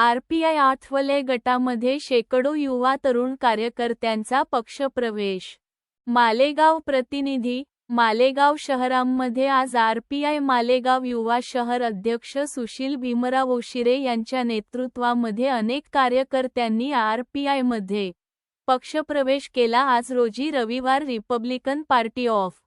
RPI Athawale गटामध्ये शेकडो युवा तरुण कार्यकर्त्यांचा पक्षप्रवेश. मालेगाव प्रतिनिधी मालेगाव शहरांमध्ये आज आरपीआय मालेगाव युवा शहर अध्यक्ष सुशील भीमराव ओशिरे यांच्या नेतृत्वामध्ये अनेक कार्यकर्त्यांनी आरपीआयमध्ये पक्षप्रवेश केला. आज रोजी रविवार रिपब्लिकन पार्टी ऑफ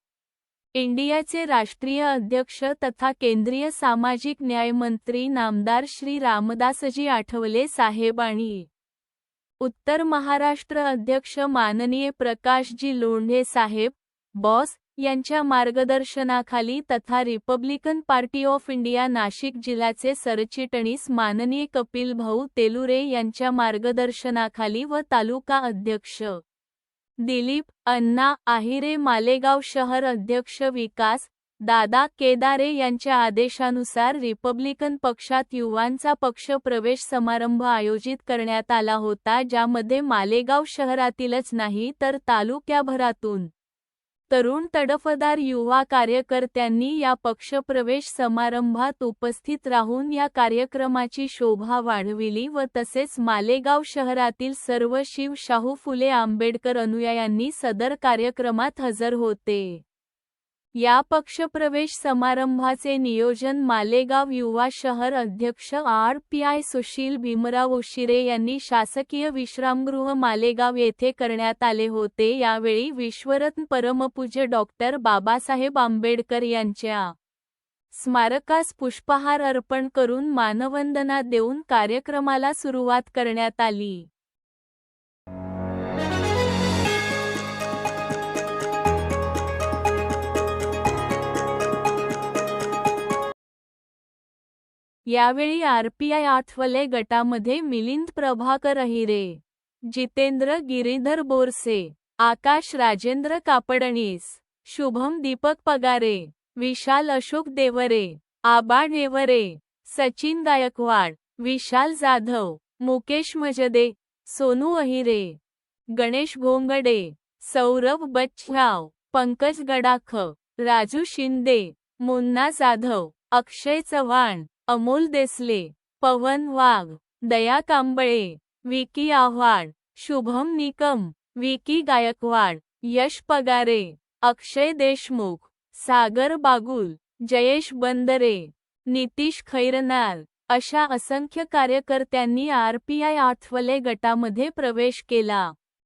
इंडियाचे राष्ट्रीय अध्यक्ष तथा केंद्रीय सामाजिक न्यायमंत्री नामदार श्री रामदासजी आठवले साहेब आणि उत्तर महाराष्ट्र अध्यक्ष माननीय प्रकाशजी लोंढे साहेब बॉस यांच्या मार्गदर्शनाखाली तथा Republican party of India Nashik जिल्ह्याचे सरचिटणीस माननीय कपिल भाऊ तेलुरे यांच्या मार्गदर्शनाखाली व तालुका अध्यक्ष दिलीप अण्णा आहिरे मालेगाव शहर अध्यक्ष विकास दादा केदारे यांच्या आदेशानुसार रिपब्लिकन पक्षात युवांचा पक्ष प्रवेश समारंभ आयोजित करण्यात आला होता ज्यामध्ये मालेगाव शहरातीलच नाही तर तालुक्याभरातून तरुण तडफदार युवा कार्यकर्त्यांनी या पक्षप्रवेश समारंभात उपस्थित राहून या कार्यक्रमाची शोभा वाढविली व तसेच मालेगाव शहरातील सर्व शिव शाहू फुले आंबेडकर अनुयायांनी सदर कार्यक्रमात हजर होते. या पक्षप्रवेश समारंभाचे नियोजन मालेगाव युवा शहर अध्यक्ष R P I Sushil Bhimrao Ushire यांनी शासकीय विश्रामगृह मालेगाव येथे करण्यात आले होते. यावेळी विश्वरत्न परमपूज्य डॉक्टर बाबासाहेब आंबेडकर यांच्या स्मारकास पुष्पहार अर्पण करून मानवंदना देऊन कार्यक्रमाला सुरुवात करण्यात आली. यावेळी आरपीआय आठवले गटामध्ये मिलिंद प्रभाकर अहिरे जितेंद्र गिरीधर बोरसे आकाश राजेंद्र कापडणीस शुभम दीपक पगारे विशाल अशोक देवरे आबा नेवरे सचिन गायकवाड विशाल जाधव मुकेश मजदे सोनू अहिरे गणेश घोंगडे सौरभ बच्छाव पंकज गडाख राजू शिंदे मुन्ना जाधव अक्षय चव्हाण अमोल देसले पवन वाघ दया कांबळे विकी आव्हाड शुभम निकम विकी गायकवाड यश पगारे अक्षय देशमुख सागर बागुल जयेश बंदरे नितीश खैरनार अशा असंख्य कार्यकर्त्यांनी आरपीआय आठवले गटामध्ये प्रवेश केला.